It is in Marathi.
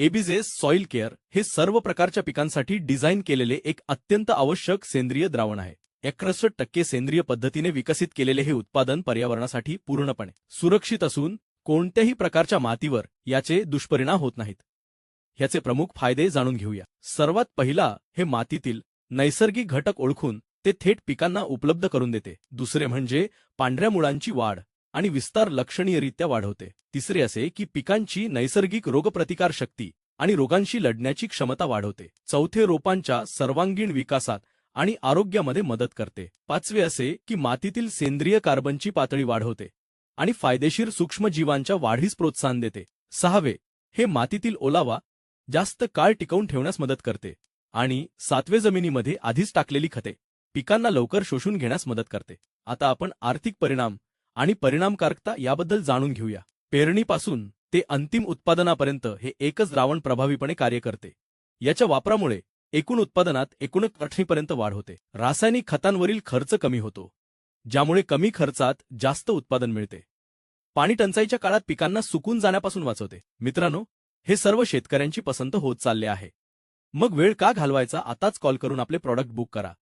एबीजेस सॉइल केअर हे सर्व प्रकारच्या पिकांसाठी डिझाईन केलेले एक अत्यंत आवश्यक सेंद्रिय द्रावण आहे. एकसष्ट टक्के सेंद्रिय पद्धतीने विकसित केलेले हे उत्पादन पर्यावरणासाठी पूर्णपणे सुरक्षित असून कोणत्याही प्रकारच्या मातीवर याचे दुष्परिणाम होत नाहीत. ह्याचे प्रमुख फायदे जाणून घेऊया. सर्वात पहिला हे मातीतील नैसर्गिक घटक ओळखून ते थेट पिकांना उपलब्ध करून देते. दुसरे म्हणजे पांढऱ्या मुळांची वाढ. आणि विस्तार लक्षणीयरित्या वाढवते. तिसरे असे की पिकांची नैसर्गिक रोगप्रतिकार शक्ती आणि रोगांशी लढण्याची क्षमता वाढवते. चौथे रोपांच्या सर्वांगीण विकासात आणि आरोग्यामध्ये मदत करते. पाचवे असे की मातीतील सेंद्रिय कार्बनची पातळी वाढवते आणि फायदेशीर सूक्ष्मजीवांच्या वाढीस प्रोत्साहन देते. सहावे हे मातीतील ओलावा जास्त काळ टिकवून ठेवण्यास मदत करते आणि सातवे जमिनीमध्ये आधीच टाकलेली खते पिकांना लवकर शोषून घेण्यास मदत करते. आता आपण आर्थिक परिणाम आणि परिणामकारकता याबद्दल जाणून घेऊया. पेरणीपासून ते अंतिम उत्पादनापर्यंत हे एकच द्रावण प्रभावीपणे कार्य करते. याच्या वापरामुळे एकूण उत्पादनात एकूण कठणीपर्यंत वाढ होते. रासायनिक खतांवरील खर्च कमी होतो ज्यामुळे कमी खर्चात जास्त उत्पादन मिळते. पाणी टंचाईच्या काळात पिकांना सुकून जाण्यापासून वाचवते. मित्रांनो हे सर्व शेतकऱ्यांची पसंत होत चालले आहे. मग वेळ का घालवायचा? आताच कॉल करून आपले प्रॉडक्ट बुक करा.